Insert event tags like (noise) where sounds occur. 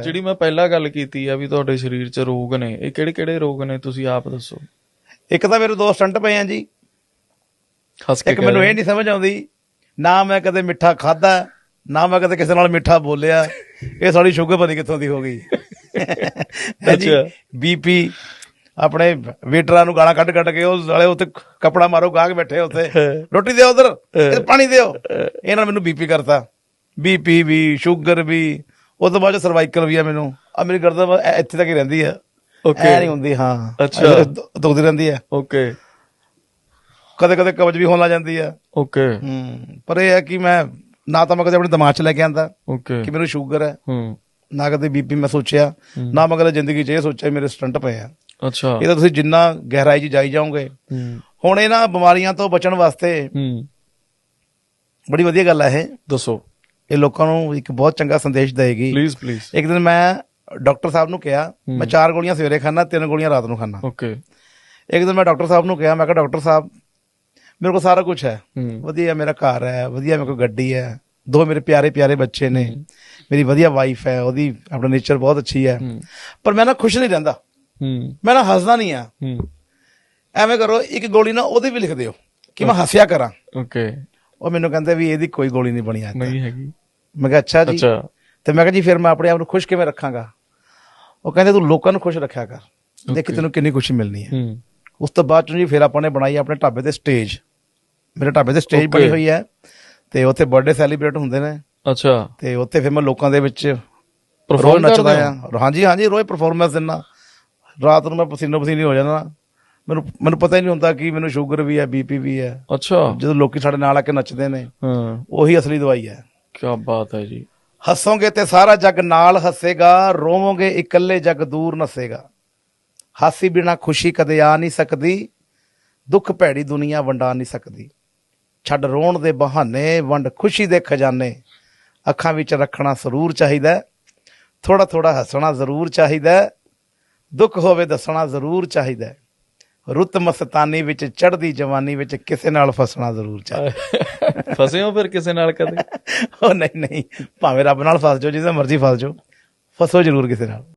ਜਿਹੜੀ ਮੈਂ ਪਹਿਲਾਂ ਗੱਲ ਕੀਤੀ ਆ ਵੀ ਤੁਹਾਡੇ ਸਰੀਰ 'ਚ ਰੋਗ ਨੇ ਇਹ ਕਿਹੜੇ ਕਿਹੜੇ ਰੋਗ ਨੇ ਤੁਸੀਂ ਆਪ ਦੱਸੋ? ਇੱਕ ਤਾਂ ਮੇਰੇ ਦੋ ਸਟੰਟ ਪਏ ਆ ਜੀ। ਹੱਸ ਕੇ ਇੱਕ ਮੈਨੂੰ ਇਹ ਨਹੀਂ ਸਮਝ ਆਉਂਦੀ ਨਾ ਮੈਂ ਕਦੇ ਮਿੱਠਾ ਖਾਦਾ ਨਾ ਮੈਂ ਕਦੇ ਕਿਸੇ ਨਾਲ ਮਿੱਠਾ ਬੋਲਿਆ। ਇਹ ਸਾਡੀ ਸ਼ੂਗਰ ਪਤਾ ਕਿੱਥੋਂ ਦੀ ਹੋ ਗਈ। ਜੀ ਅੱਛਾ। ਬੀਪੀ ਆਪਣੇ ਵੇਟਰਾਂ ਨੂੰ ਗਾਲਾਂ ਕੱਢ ਕੱਢ ਕੇ ਉਹ ਸਾਲੇ ਉੱਤੇ ਕਪੜਾ ਮਾਰੋ ਗਾਹਕ ਬੈਠੇ ਉੱਥੇ। ਰੋਟੀ ਦਿਓ ਉਧਰ ਪਾਣੀ ਦਿਓ। ਇਹਨਾਂ ਨੇ ਮੈਨੂੰ ਬੀਪੀ ਕਰਤਾ। ਬੀਪੀ ਵੀ ਸ਼ੂਗਰ ਵੀ ਉਸ ਤੋਂ ਬਾਅਦ ਸਰਵਾਈਕਲ ਵੀ ਆ ਮੈਨੂੰ ਆ ਮੇਰੀ ਗਰਦਨ ਐ- ਇੱਥੇ ਤੱਕ ਹੀ ਰਹਿੰਦੀ ਆ। Okay. ਐ ਨਹੀਂ ਹੁੰਦੀ ਹਾਂ। ਅੱਛਾ। ਐ ਦੁਖਦੀ ਰਹਿੰਦੀ ਆ। ਓਕੇ ਕਦੇ ਕਦੇ ਕਬਜ਼ ਵੀ ਹੋਣ ਲੱਗ ਜਾਂਦੀ ਆ। ਓਕੇ ਹੂੰ। ਪਰ ਇਹ ਹੈ ਕਿ ਮੈਂ ਨਾ ਤਾਂ ਮੈਂ ਕਦੇ ਆਪਣੇ ਦਿਮਾਗ 'ਚ ਲੈ ਕੇ ਆਂਦਾ ਓਕੇ ਕਿ ਮੈਨੂੰ ਸ਼ੂਗਰ ਹੈ ਹੂੰ। ਨਾ ਕਦੇ ਬੀਪੀ ਮੈਂ ਸੋਚਿਆ ਨਾ ਮੈਂ ਕਦੇ ਜ਼ਿੰਦਗੀ 'ਚ ਇਹ ਸੋਚਿਆ ਮੇਰੇ ਸਟੰਟ ਪਏ ਆ। ਅੱਛਾ। ਇਹ ਤਾਂ ਤੁਸੀਂ ਜਿੰਨਾ ਗਹਿਰਾਈ 'ਚ ਜਾਈ ਜਾਓਗੇ। ਹੂੰ। ਹੁਣ ਇਹਨਾਂ ਬਿਮਾਰੀਆਂ ਤੋਂ ਬਚਣ ਵਾਸਤੇ ਹੂੰ। ਬੜੀ ਵਧੀਆ ਗੱਲ ਹੈ ਇਹ। ਦੱਸੋ। ਇਹ ਲੋਕਾਂ ਨੂੰ ਇੱਕ ਬਹੁਤ ਚੰਗਾ ਸੰਦੇਸ਼ ਦੇਗੀ। ਪਲੀਜ਼ ਪਲੀਜ਼ ਇੱਕ ਦਿਨ ਮੈਂ ਡਾਕਟਰ ਸਾਹਿਬ ਨੂੰ ਕਿਹਾ ਮੈਂ ਚਾਰ ਗੋਲੀਆਂ ਸਵੇਰੇ ਖਾਣਾ ਤਿੰਨ ਗੋਲੀਆਂ ਰਾਤ ਨੂੰ ਖਾਣਾ ਓਕੇ ਇੱਕ ਦਿਨ ਮੈਂ ਡਾਕਟਰ ਸਾਹਿਬ ਨੂੰ ਕਿਹਾ ਮੈਂ ਕਿਹਾ ਡਾਕਟਰ ਸਾਹਿਬ ਮੇਰੇ ਕੋਲ ਸਾਰਾ ਕੁਝ ਹੈ। ਵਧੀਆ ਮੇਰਾ ਘਰ ਹੈ ਵਧੀਆ ਮੇਰੇ ਕੋਲ ਗੱਡੀ ਹੈ। ਦੋ ਮੇਰੇ ਪਿਆਰੇ ਪਿਆਰੇ ਬੱਚੇ ਨੇ। ਮੇਰੀ ਵਧੀਆ ਵਾਈਫ ਹੈ ਉਹਦੀ ਆਪਣਾ ਨੇਚਰ ਬਹੁਤ ਅੱਛੀ ਹੈ। ਪਰ ਮੈਂ ਨਾ ਖੁਸ਼ ਨਹੀਂ ਰਹਿੰਦਾ। ਮੈਂ ਨਾ ਹੱਸਦਾ ਨਹੀਂ ਆ ਐਵੇਂ ਕਰੋ ਇੱਕ ਗੋਲੀ ਨਾ ਉਹਦੀ ਵੀ ਲਿਖ ਦਿਓ ਕਿ ਮੈਂ ਹੱਸਿਆ ਕਰਾਂ। ਓਕੇ ਉਹ ਮੈਨੂੰ ਕਹਿੰਦੇ ਵੀ ਇਹਦੀ ਕੋਈ ਗੋਲੀ ਨਹੀਂ ਬਣੀ ਤੱਕ। ਨਹੀਂ ਹੈਗੀ। ਮੈਂ ਕਿਹਾ ਅੱਛਾ ਜੀ। ਅੱਛਾ। ਤੇ ਮੈਂ ਕਿਹਾ ਜੀ ਫਿਰ ਮੈਂ ਆਪਣੇ ਆਪ ਨੂੰ ਖੁਸ਼ ਕਿਵੇਂ ਰੱਖਾਂਗਾ? ਉਹ ਕਹਿੰਦੇ ਤੂੰ ਲੋਕਾਂ ਨੂੰ ਖੁਸ਼ ਰੱਖਿਆ ਕਰ। ਦੇਖ ਤੈਨੂੰ ਕਿੰਨੀ ਖੁਸ਼ੀ ਮਿਲਣੀ ਹੈ। ਹੂੰ। ਉਸ ਤੋਂ ਬਾਅਦ ਚੋਂ ਜੀ ਫਿਰ ਆਪਾਂ ਨੇ ਬਣਾਈ ਆਪਣੇ ਢਾਬੇ ਤੇ ਸਟੇਜ ਮੇਰੇ ਢਾਬੇ ਤੇ ਸਟੇਜ. ਬਣੀ ਹੋਈ ਹੈ। ਤੇ ਉੱਥੇ ਬਰਥਡੇ ਸੈਲੀਬ੍ਰੇਟ ਹੁੰਦੇ ਨੇ। ਅੱਛਾ। ਤੇ ਉੱਥੇ ਫਿਰ ਮੈਂ ਲੋਕਾਂ ਦੇ ਵਿੱਚ ਪਰਫਾਰਮ ਨੱਚਦਾ ਆ ਹਾਂਜੀ ਹਾਂਜੀ ਰੋਜ਼ ਪਰਫਾਰਮੈਂਸ ਦਿੰਦਾ। ਰਾਤ ਨੂੰ ਮੈਂ ਪਸੀਨੋ ਪਸੀਨੀ ਹੋ ਜਾਂਦਾ। ਮੈਨੂੰ ਮੈਨੂੰ ਪਤਾ ਹੀ ਨਹੀਂ ਹੁੰਦਾ ਕਿ ਮੈਨੂੰ ਸ਼ੂਗਰ ਵੀ ਹੈ ਬੀਪੀ ਵੀ ਹੈ। ਅੱਛਾ। ਜਦੋਂ ਲੋਕੀ ਸਾਡੇ ਨਾਲ ਆ ਕੇ ਨੱਚਦੇ ਨੇ ਹਾਂ। ਉਹੀ ਅਸਲੀ ਦਵਾਈ ਹੈ। ਕੀ ਬਾਤ ਹੈ ਜੀ। ਹੱਸੋਗੇ ਤੇ ਸਾਰਾ ਜੱਗ ਨਾਲ ਹੱਸੇਗਾ ਰੋਵੋਗੇ ਇਕੱਲੇ ਜੱਗ ਦੂਰ ਨੱਸੇਗਾ। ਹਾਸੀ ਬਿਨਾ ਖੁਸ਼ੀ ਕਦੇ ਆ ਨਹੀਂ ਸਕਦੀ ਦੁੱਖ ਭੈੜੀ ਦੁਨੀਆ ਵੰਡਾ ਨਹੀਂ ਸਕਦੀ। ਛੱਡ ਰੋਣ ਦੇ ਬਹਾਨੇ ਵੰਡ ਖੁਸ਼ੀ ਦੇ ਖਜ਼ਾਨੇ। ਅੱਖਾਂ ਵਿੱਚ ਰੱਖਣਾ ਜ਼ਰੂਰ ਚਾਹੀਦਾ ਥੋੜਾ ਥੋੜਾ ਹੱਸਣਾ ਜ਼ਰੂਰ ਚਾਹੀਦਾ। ਦੁੱਖ ਹੋਵੇ ਦੱਸਣਾ ਜ਼ਰੂਰ ਚਾਹੀਦਾ। ਰੁੱਤ ਮਸਤਾਨੀ ਵਿੱਚ ਚੜ੍ਹਦੀ ਜਵਾਨੀ ਵਿੱਚ ਕਿਸੇ ਨਾਲ ਫਸਣਾ ਜ਼ਰੂਰ ਚਾਹੀਦਾ (laughs) ਫਸੇ ਹੋ ਫਿਰ ਕਿਸੇ ਨਾਲ ਕਦੇ? ਉਹ ਨਹੀਂ ਨਹੀਂ। ਭਾਵੇਂ ਰੱਬ ਨਾਲ ਫਸ ਜਾਓ ਜਿੱਦਾਂ ਮਰਜ਼ੀ ਫਸ ਜਾਓ। ਫਸੋ ਜ਼ਰੂਰ ਕਿਸੇ ਨਾਲ।